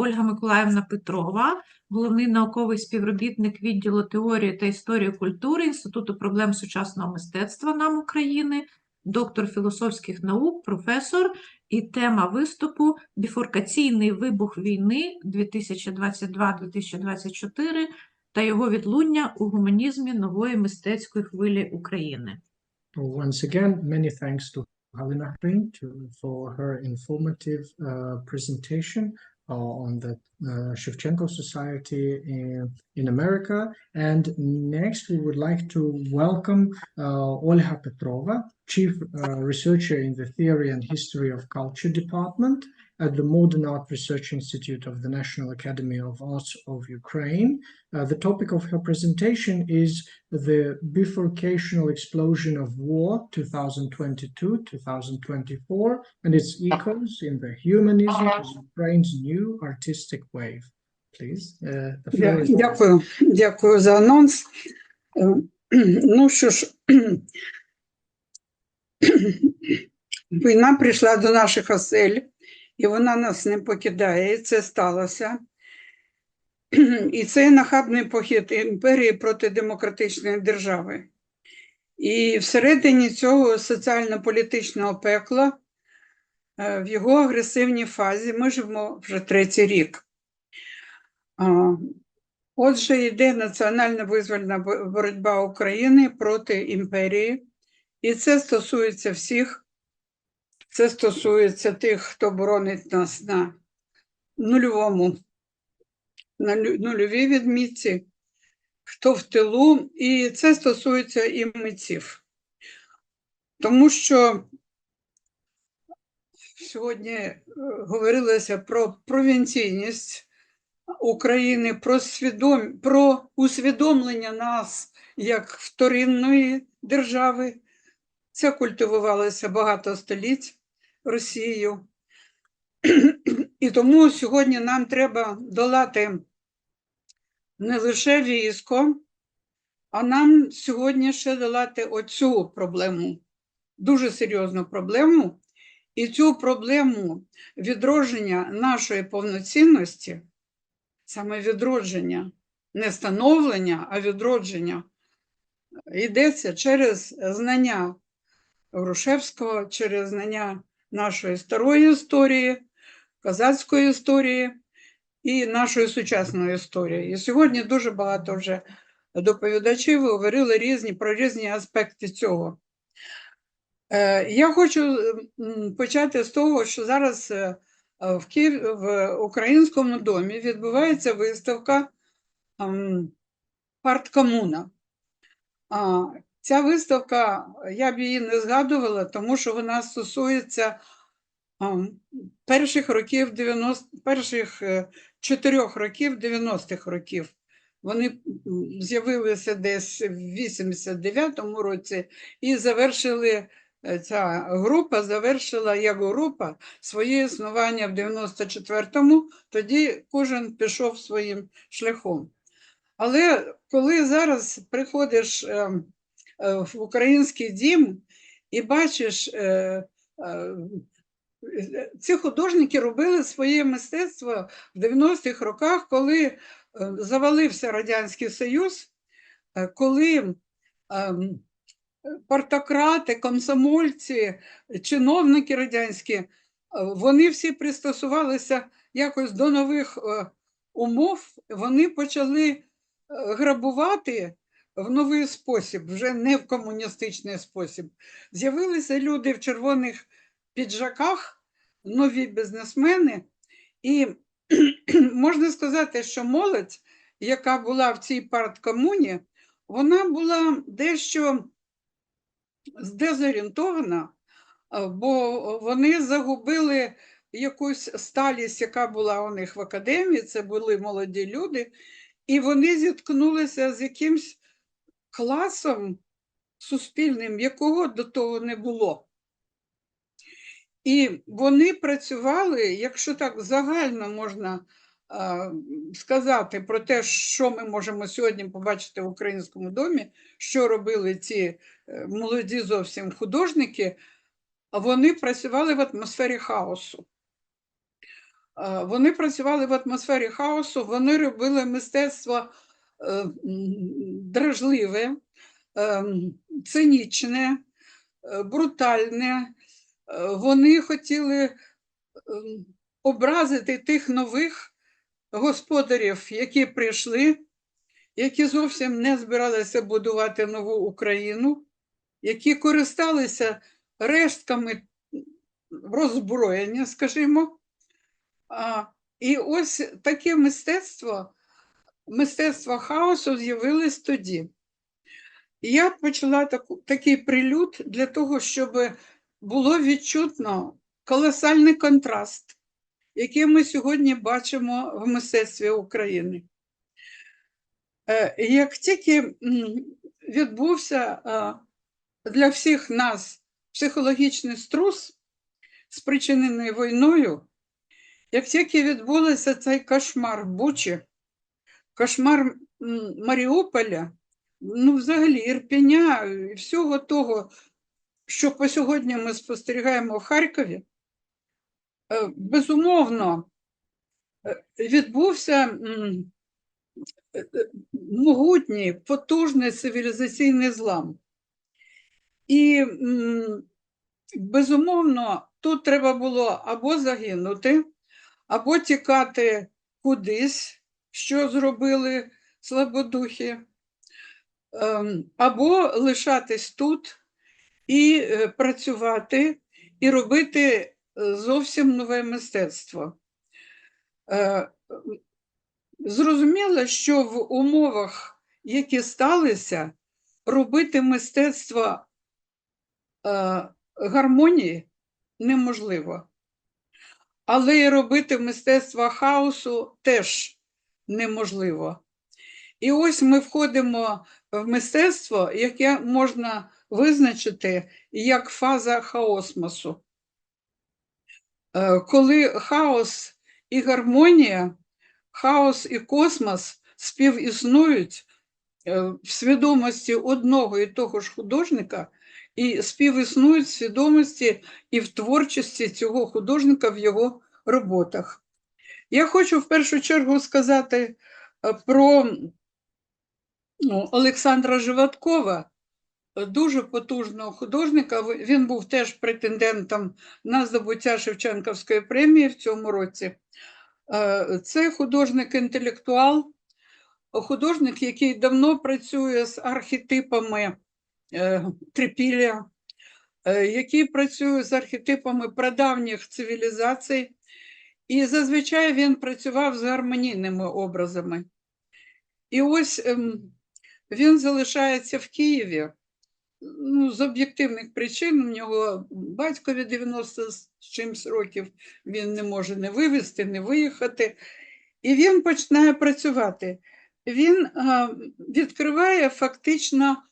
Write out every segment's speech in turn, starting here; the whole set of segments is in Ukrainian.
Ольга Миколаївна Петрова, головний науковий співробітник відділу теорії та історії культури Інституту проблем сучасного мистецтва НАМ України, доктор філософських наук, професор. І тема виступу Біфуркаційний вибух війни 2022-2024 та його відлуння у гуманізмі нової мистецької хвилі України. Once again, many thanks to Halina Kring to, for her informative uh, presentation on the uh, Shevchenko Society in, in America. And next, we would like to welcome uh, Olga Petrova, Chief uh, Researcher in the Theory and History of Culture Department at the Modern Art Research Institute of the National Academy of Arts of Ukraine. Uh, the topic of her presentation is the bifurcational explosion of war 2022-2024 and its echoes in the humanism of Ukraine's new artistic wave. Please, uh, the floor Дя- is yours. Дякую, дякую за анонс. Е, Ну що ж, війна прийшла до наших осель, І вона нас не покидає, і це сталося. І це нахабний похід імперії проти демократичної держави. І всередині цього соціально-політичного пекла, е, в його агресивній фазі, ми живемо вже третій рік. Отже, йде національна визвольна боротьба України проти імперії, і це стосується всіх. Це стосується тих, хто боронить нас на нульовому, на нульовій відмітці, хто в тилу, і це стосується і митців. Тому що сьогодні е, говорилося про провінційність України, про, свідом... про усвідомлення нас як вторинної держави. Це культивувалося багато століть Росією. І тому сьогодні нам треба долати не лише військо, а нам сьогодні ще долати оцю проблему, дуже серйозну проблему. І цю проблему відродження нашої повноцінності, саме відродження, не становлення, а відродження, йдеться через знання Грушевського, через знання нашої старої історії, козацької історії і нашої сучасної історії. І сьогодні дуже багато вже доповідачів говорили різні, про різні аспекти цього. Е, Я хочу почати з того, що зараз е, в Київ, в Українському домі відбувається виставка «Парткомуна». Ця виставка, я б її не згадувала, тому що вона стосується ем, перших років 90, перших е, чотирьох років 90-х років. Вони з'явилися десь в 89-му році і завершили е, ця група завершила як група своє існування в 94-му, тоді кожен пішов своїм шляхом. Але коли зараз приходиш е, е, в український дім і бачиш, е, е, ці художники робили своє мистецтво в 90-х роках, коли е, завалився Радянський Союз, е, коли ем, партократи, комсомольці, чиновники радянські, е, вони всі пристосувалися якось до нових е, умов, вони почали е, грабувати в новий спосіб, вже не в комуністичний спосіб. З'явилися люди в червоних піджаках, нові бізнесмени, і можна сказати, що молодь, яка була в цій парткомуні, вона була дещо здезорієнтована, бо вони загубили якусь сталість, яка була у них в академії, це були молоді люди, і вони зіткнулися з якимсь класом суспільним, якого до того не було. І вони працювали, якщо так загально можна сказати про те, що ми можемо сьогодні побачити в українському домі, що робили ці е, молоді зовсім художники, вони працювали в атмосфері хаосу. Вони працювали в атмосфері хаосу, вони робили мистецтво дражливе, е, цинічне, е, брутальне. Е, Вони хотіли образити тих нових господарів, які прийшли, які зовсім не збиралися будувати нову Україну, які користалися рештками роззброєння, скажімо. І ось таке мистецтво, мистецтво хаосу з'явилось тоді. Я почала таку, такий прилюд для того, щоб було відчутно колосальний контраст, який ми сьогодні бачимо в мистецтві України. Е, Як тільки відбувся е, для всіх нас психологічний струс, спричинений війною, як тільки відбувся цей кошмар Бучі, кошмар Маріуполя, ну, взагалі Ірпеня і всього того, що по сьогодні ми спостерігаємо в Харкові, е, безумовно, е, відбувся е, е, могутній, потужний цивілізаційний злам. І, безумовно, тут треба було або загинути, або тікати кудись, що зробили слабодухи, ем, або лишатись тут і е, працювати, і робити е, зовсім нове мистецтво. Е, Зрозуміло, що в умовах, які сталися, робити мистецтво гармонії неможливо. Але і робити мистецтво хаосу теж неможливо. І ось ми входимо в мистецтво, яке можна визначити як фаза хаосмосу. Е, Коли хаос і гармонія, хаос і космос співіснують е, в свідомості одного і того ж художника, і співіснують в свідомості і в творчості цього художника в його роботах. Я хочу в першу чергу сказати е, про ну, Олександра Живаткова, е, дуже потужного художника. Він був теж претендентом на здобуття Шевченківської премії в цьому році. Е, Це художник-інтелектуал, художник, який давно працює з архетипами трипілля, який працює з архетипами прадавніх цивілізацій, і зазвичай він працював з гармонійними образами. І ось ем, він залишається в Києві. Ну, з об'єктивних причин, у нього батькові 90 з чимсь років, він не може не вивезти, не виїхати. І він починає працювати. Він а, відкриває фактично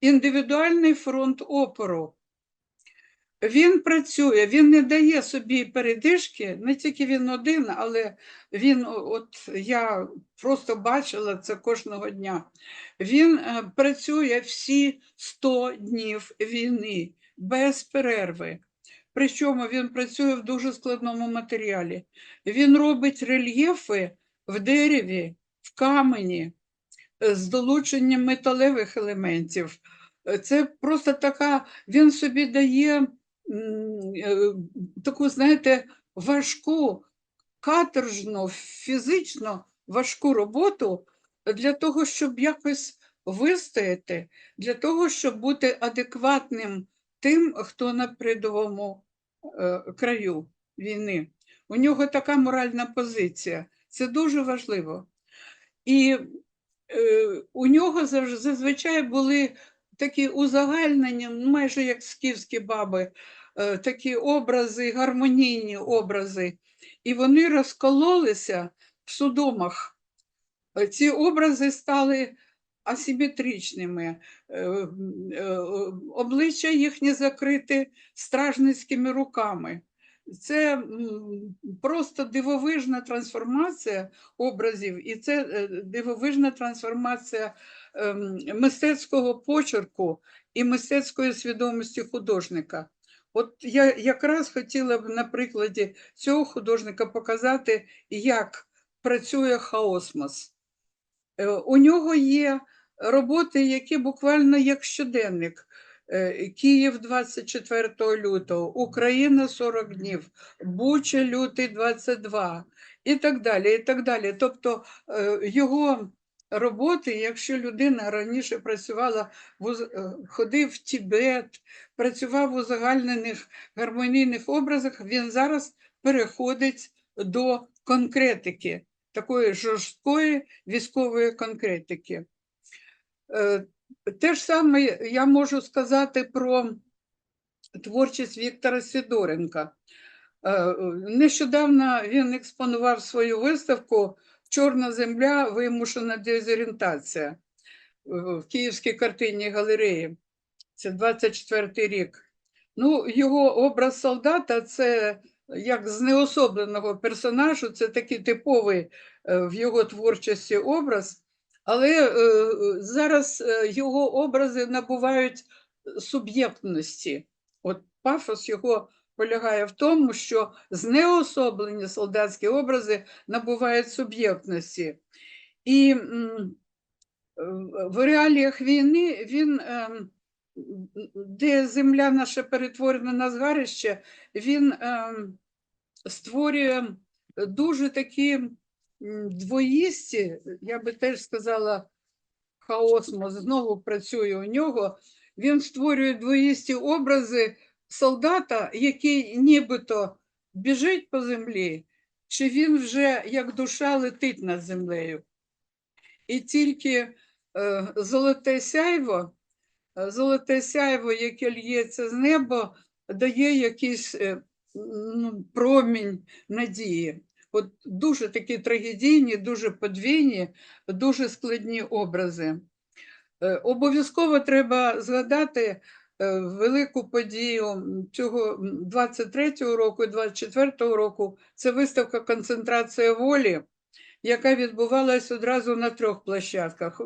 індивідуальний фронт опору. Він працює, він не дає собі передишки, не тільки він один, але він, от я просто бачила це кожного дня. Він е, працює всі 100 днів війни без перерви. Причому він працює в дуже складному матеріалі. Він робить рельєфи в дереві, в камені е, з долученням металевих елементів. Е, Це просто така, він собі дає таку, знаєте, важку, каторжну, фізично важку роботу для того, щоб якось вистояти, для того, щоб бути адекватним тим, хто на передовому е, краю війни. У нього така моральна позиція. Це дуже важливо. І е, у нього зазвичай були такі узагальнення, ну, майже як скіфські баби, е, такі образи, гармонійні образи. І вони розкололися в судомах. Е, Ці образи стали асиметричними, е, е, обличчя їхні закриті стражницькими руками. Це просто дивовижна трансформація образів, і це е, дивовижна трансформація ем, мистецького почерку і мистецької свідомості художника. От я якраз хотіла б на прикладі цього художника показати, як працює хаосмос. Е, У нього є роботи, які буквально як щоденник. Е, Київ 24 лютого, Україна 40 днів, Буча лютий 22 і так далі. і так далі. Тобто е, його роботи, якщо людина раніше працювала, е, ходив в Тібет, працював у узагальнених гармонійних образах, він зараз переходить до конкретики, такої жорсткої військової конкретики. Е, Те ж саме я можу сказати про творчість Віктора Сидоренка. Е, Нещодавно він експонував свою виставку Чорна земля, вимушена дезорієнтація в Київській картинній галереї. Це 24 рік. Ну, його образ солдата це як знеособленого персонажу, це такий типовий е, в його творчості образ, але е, зараз е, його образи набувають суб'єктності. От пафос його полягає в тому, що знеособлені солдатські образи набувають суб'єктності. І в реаліях війни він, ем, де земля наша перетворена на згарище, він ем, створює дуже такі двоїсті, я би теж сказала, хаосмос знову працює у нього. Він створює двоїсті образи солдата, який нібито біжить по землі, чи він вже як душа летить над землею. І тільки е, золоте сяйво, е, золоте сяйво, яке л'ється з неба, дає якийсь е, ну, промінь надії. От дуже такі трагедійні, дуже подвійні, дуже складні образи. Е, Обов'язково треба згадати велику подію цього м, 23-го року і 24-го року. Це виставка Концентрація волі, яка відбувалась одразу на трьох площадках: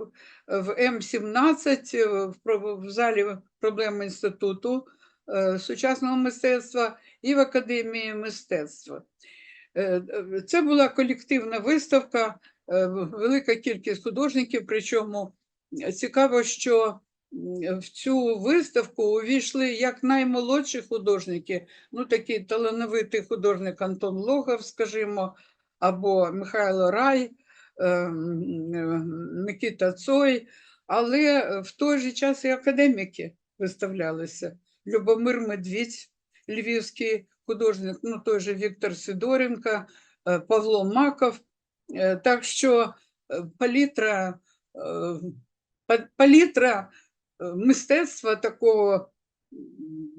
в М17, е, в залі проблем інституту е, сучасного мистецтва і в Академії мистецтва. Е, е, Це була колективна виставка, е, велика кількість художників, причому цікаво, що в цю виставку увійшли як наймолодші художники, ну такий талановитий художник Антон Логов, скажімо, або Михайло Рай, е, е, Микита Цой, але в той же час і академіки виставлялися. Любомир Медвідь, львівський художник, ну той же Віктор Сидоренко, е, Павло Маков. Е, Так що е, палітра, палітра мистецтва такого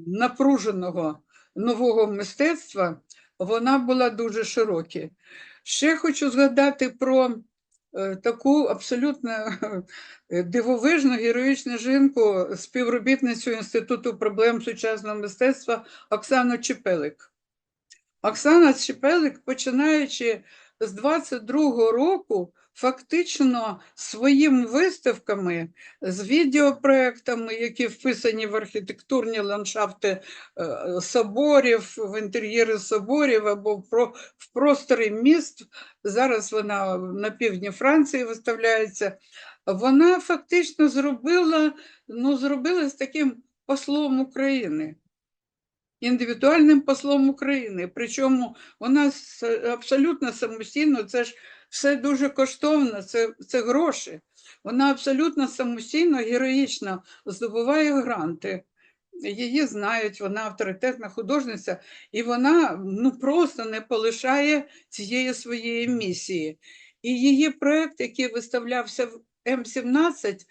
напруженого нового мистецтва, вона була дуже широка. Ще хочу згадати про е, таку абсолютно е, дивовижну героїчну жінку, співробітницю Інституту проблем сучасного мистецтва Оксану Чепелик. Оксана Чепелик, починаючи з 22-го року, фактично своїми виставками, з відеопроектами, які вписані в архітектурні ландшафти е, соборів, в інтер'єри соборів або в про- в просторі міст, зараз вона на півдні Франції виставляється, вона фактично зробила, ну, зробила з таким послом України індивідуальним послом України. Причому вона абсолютно самостійно, це ж все дуже коштовно, це, це гроші. Вона абсолютно самостійно, героїчно здобуває гранти. Її знають, вона авторитетна художниця, і вона ну, просто не полишає цієї своєї місії. І її проєкт, який виставлявся в М17,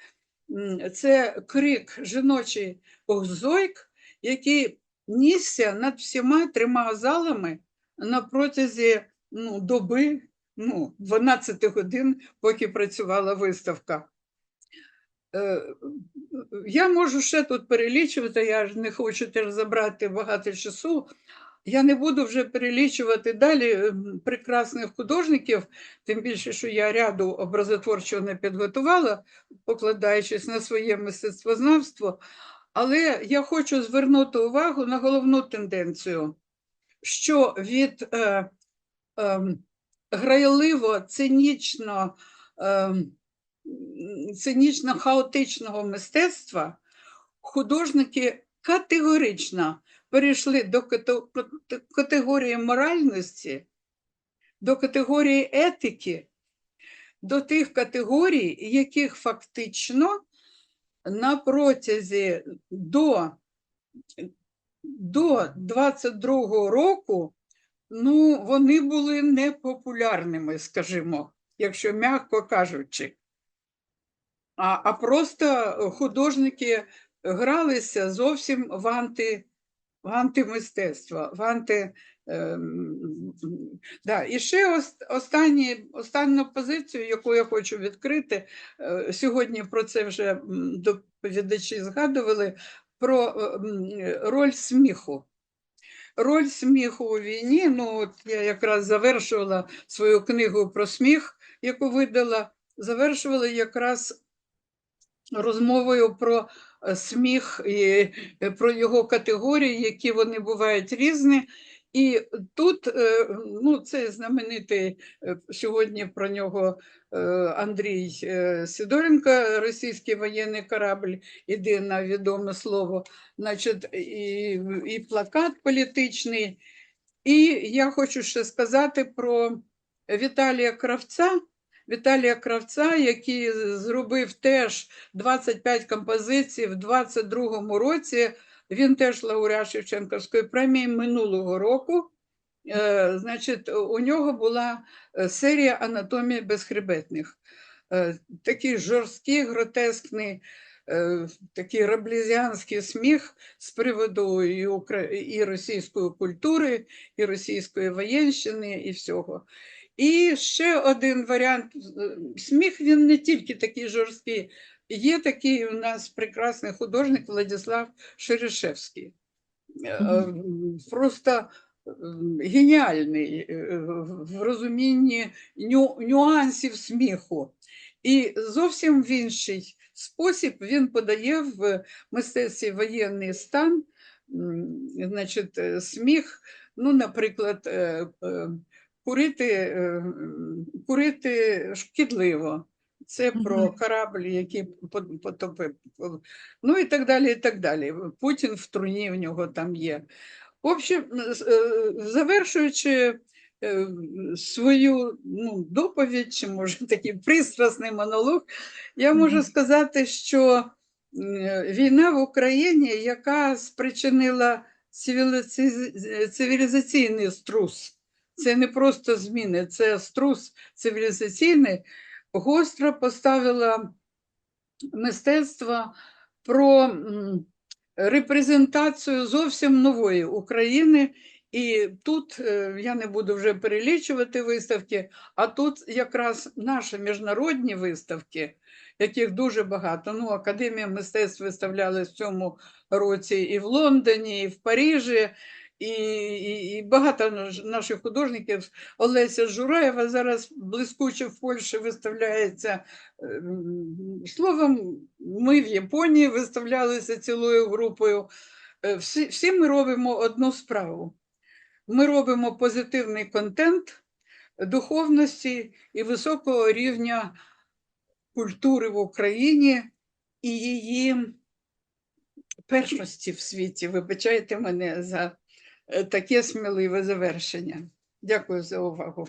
це крик жіночий Охзойк, який нісся над всіма трьома залами на протязі ну, доби, ну, 12 годин, поки працювала виставка. Е, Я можу ще тут перелічувати, я ж не хочу теж забрати багато часу. Я не буду вже перелічувати далі ем, прекрасних художників, тим більше, що я ряду образотворчого не підготувала, покладаючись на своє мистецтвознавство. Але я хочу звернути увагу на головну тенденцію, що від е, е, грайливо, цинічно, е, цинічно хаотичного мистецтва художники категорично перейшли до категорії моральності, до категорії етики, до тих категорій, яких фактично на протязі до, до 22-го року ну, вони були непопулярними, скажімо, якщо м'яко кажучи. А, а просто художники гралися зовсім в, анти, в антимистецтво, в анти. ем, да. І ще останні, останню позицію, яку я хочу відкрити, е, сьогодні про це вже доповідачі згадували, про е, роль сміху. Роль сміху у війні. Ну, от я якраз завершувала свою книгу про сміх, яку видала, завершувала якраз розмовою про е, сміх і про його категорії, які вони бувають різні. І тут е, ну, це знаменитий е, сьогодні про нього е, Андрій Сидоренко, російський воєнний корабль, на відоме слово, значить, і, і плакат політичний. І я хочу ще сказати про Віталія Кравця. Віталія Кравця, який зробив теж 25 композицій в 22-му році. Він теж лауреат Шевченківської премії минулого року. Е, Значить, у нього була е, серія анатомії безхребетних. Е, Такий жорсткий, гротескний, такий раблізіанський сміх з приводу і, укра- і російської культури, і російської воєнщини, і всього. І ще один варіант. Сміх він не тільки такий жорсткий. Є такий у нас прекрасний художник Владислав Шерешевський. Е, Просто е, геніальний е, в розумінні ню- нюансів сміху. І зовсім в інший спосіб він подає в мистецтві воєнний стан, значить, сміх, ну, наприклад, курити, курити шкідливо. Це про корабль, який потопив. Ну і так далі, і так далі. Путін в труні в нього там є. В общем, е, завершуючи е, свою ну, доповідь, чи може такий пристрасний монолог, я можу сказати, що війна в Україні, яка спричинила цивілізаційний струс, це не просто зміни, це струс цивілізаційний, гостро поставила мистецтво про репрезентацію зовсім нової України. І тут е, я не буду вже перелічувати виставки, а тут якраз наші міжнародні виставки, яких дуже багато. Ну, Академія мистецтв виставляла в цьому році і в Лондоні, і в Парижі, і, і, і багато наш- наших художників. Олеся Жураєва зараз блискуче в Польщі виставляється. Ем, Словом, ми в Японії виставлялися цілою групою. Е, Всі, всі ми робимо одну справу. Ми робимо позитивний контент духовності і високого рівня культури в Україні і її першості в світі. Вибачайте мене за таке сміливе завершення. Дякую за увагу.